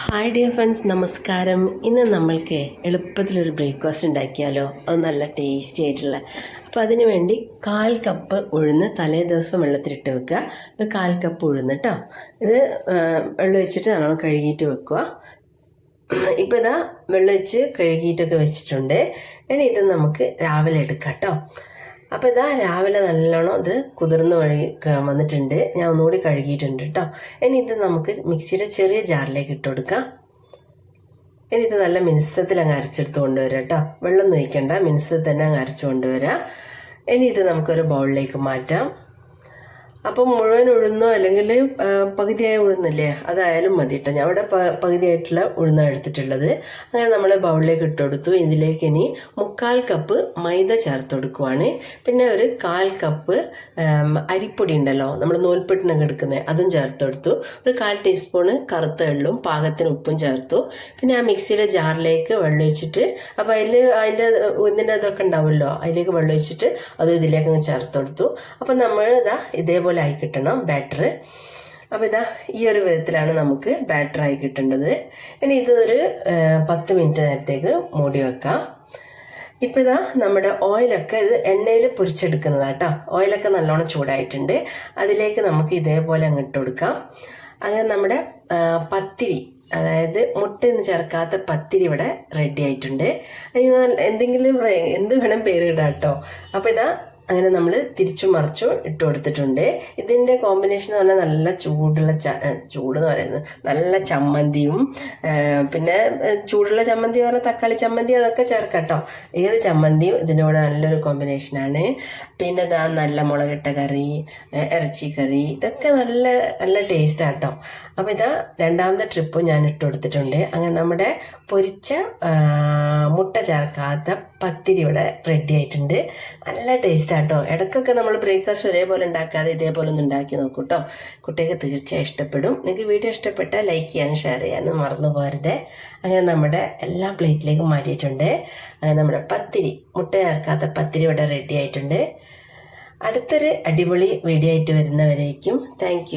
Hi dear friends നമസ്കാരം. ഇന്ന് നമ്മൾക്ക് എളുപ്പത്തിലൊരു ബ്രേക്ക്ഫാസ്റ്റ് ഉണ്ടാക്കിയാലോ? അത് നല്ല ടേസ്റ്റി ആയിട്ടുള്ള. അപ്പോൾ അതിന് വേണ്ടി കാൽ കപ്പ് ഉഴുന്ന് തലേ ദിവസം വെള്ളത്തിലിട്ട് വെക്കുക. ഒരു കാൽ കപ്പ് ഉഴുന്ന് കേട്ടോ ഇത് വെള്ളം വെച്ചിട്ട് നല്ലോണം കഴുകിയിട്ട് വെക്കുക. ഇപ്പോൾ ഇതാ വെള്ളം വെച്ച് കഴുകിയിട്ടൊക്കെ വെച്ചിട്ടുണ്ട്. ഇനി ഇത് നമുക്ക് രാവിലെ എടുക്കാം കേട്ടോ അപ്പോൾ ഇതാ രാവിലെ നല്ലോണം ഇത് കുതിർന്ന് വഴി വന്നിട്ടുണ്ട്. ഞാൻ ഒന്നുകൂടി കഴുകിയിട്ടുണ്ട് കേട്ടോ ഇനി ഇത് നമുക്ക് മിക്സിയുടെ ചെറിയ ജാറിലേക്ക് ഇട്ട് കൊടുക്കാം. ഇനി ഇത് നല്ല മിനുസത്തിൽ അങ്ങ് അരച്ചെടുത്ത് കൊണ്ടുവരാം കേട്ടോ വെള്ളം ഒഴിക്കണ്ട മിനുസത്തിൽ തന്നെ അങ്ങ് അരച്ച് കൊണ്ടുവരാം. ഇനി ഇത് നമുക്കൊരു ബൗളിലേക്ക് മാറ്റാം. അപ്പം മുഴുവൻ ഉഴുന്നോ അല്ലെങ്കിൽ പകുതിയായി ഉഴുന്നില്ലേ? അതായാലും മതി കേട്ടോ ഞാൻ ഇവിടെ പകുതിയായിട്ടുള്ള ഉഴുന്നാണ് എടുത്തിട്ടുള്ളത്. അങ്ങനെ നമ്മൾ ബൗളിലേക്ക് ഇട്ട് കൊടുത്തു. ഇതിലേക്ക് ഇനി മുക്കാൽ കപ്പ് മൈദ ചേർത്ത് കൊടുക്കുവാണ്. പിന്നെ ഒരു കാൽ കപ്പ് അരിപ്പൊടി ഉണ്ടല്ലോ. നമ്മൾ നൂൽപ്പെട്ടിനൊക്കെ എടുക്കുന്നത് അതും ചേർത്ത് കൊടുത്തു. ഒരു കാൽ ടീസ്പൂണ് കറുത്ത എള്ളും പാകത്തിന് ഉപ്പും ചേർത്തു. പിന്നെ ആ മിക്സിയിലെ ജാറിലേക്ക് വെള്ളം ഒഴിച്ചിട്ട് അപ്പോൾ അതിൽ അതിന്റെ ഉഴുന്നിന്റെ ഇതൊക്കെ ഉണ്ടാവുമല്ലോ? അതിലേക്ക് വെള്ളം ഒഴിച്ചിട്ട് അത് ഇതിലേക്ക് അങ്ങ് ചേർത്ത് കൊടുത്തു. അപ്പോൾ നമ്മൾ ഇതാ ഇതേപോലെ ആയി കിട്ടണം ബാറ്റർ അപ്പോൾ ഇതാ ഈ ഒരു വിധത്തിലാണ് നമുക്ക് ബാറ്റർ ആയി കിട്ടേണ്ടത്. ഇനി ഇതൊരു പത്ത് മിനിറ്റ് നേരത്തേക്ക് മൂടി വെക്കാം. ഇപ്പം ഇതാ നമ്മുടെ ഓയിലൊക്കെ ഇത് എണ്ണയിൽ പൊരിച്ചെടുക്കുന്നതാ കേട്ടോ ഓയിലൊക്കെ നല്ലോണം ചൂടായിട്ടുണ്ട്. അതിലേക്ക് നമുക്ക് ഇതേപോലെ അങ്ങ് ഇട്ട് കൊടുക്കാം. അങ്ങനെ നമ്മുടെ പത്തിരി അതായത് മുട്ടയൊന്നും ചേർക്കാത്ത പത്തിരി ഇവിടെ റെഡി ആയിട്ടുണ്ട്. എന്തെങ്കിലും എന്ത് വേണം പേര് ഇടാം കേട്ടോ അപ്പോൾ ഇതാ അങ്ങനെ നമ്മൾ തിരിച്ചു മറിച്ചു ഇട്ട് കൊടുത്തിട്ടുണ്ട്. ഇതിന്റെ കോമ്പിനേഷൻ എന്ന് പറഞ്ഞാൽ നല്ല ചൂടുള്ള ച ചൂട് എന്ന് പറയുന്നത്. നല്ല ചമ്മന്തിയും പിന്നെ ചൂടുള്ള ചമ്മന്തി പറഞ്ഞാൽ തക്കാളി ചമ്മന്തി അതൊക്കെ ചേർക്കട്ടോ. കേട്ടോ ഏത് ചമ്മന്തിയും ഇതിനോട് നല്ലൊരു കോമ്പിനേഷനാണ് പിന്നെ ഇതാ നല്ല മുളകിട്ട കറി ഇറച്ചി കറി ഇതൊക്കെ നല്ല നല്ല ടേസ്റ്റ് ആട്ടോ. അപ്പോൾ ഇതാ രണ്ടാമത്തെ ട്രിപ്പ് ഞാൻ ഇട്ട് കൊടുത്തിട്ടുണ്ട്. അങ്ങനെ നമ്മുടെ പൊരിച്ച മുട്ട ചേർക്കാത്ത പത്തിരി ഇവിടെ റെഡി ആയിട്ടുണ്ട്. നല്ല ടേസ്റ്റ് ആട്ടോ ഇടയ്ക്കൊക്കെ നമ്മൾ ബ്രേക്ക്ഫാസ്റ്റ് ഒരേപോലെ ഉണ്ടാക്കാതെ ഇതേപോലെ ഒന്ന് ഉണ്ടാക്കി നോക്കൂ കേട്ടോ കുട്ടികൾക്ക് തീർച്ചയായും ഇഷ്ടപ്പെടും. നിങ്ങൾക്ക് വീഡിയോ ഇഷ്ടപ്പെട്ടാൽ ലൈക്ക് ചെയ്യാനും ഷെയർ ചെയ്യാനും മറന്നു പോരുത് അങ്ങനെ നമ്മുടെ എല്ലാം പ്ലേറ്റിലേക്ക് മാറ്റിയിട്ടുണ്ട്. അങ്ങനെ നമ്മുടെ പത്തിരി മുട്ട ചേർക്കാത്ത പത്തിരി ഇവിടെ റെഡി ആയിട്ടുണ്ട്. അടുത്തൊരു അടിപൊളി വീഡിയോ ആയിട്ട് വരുന്നവരേക്കും താങ്ക്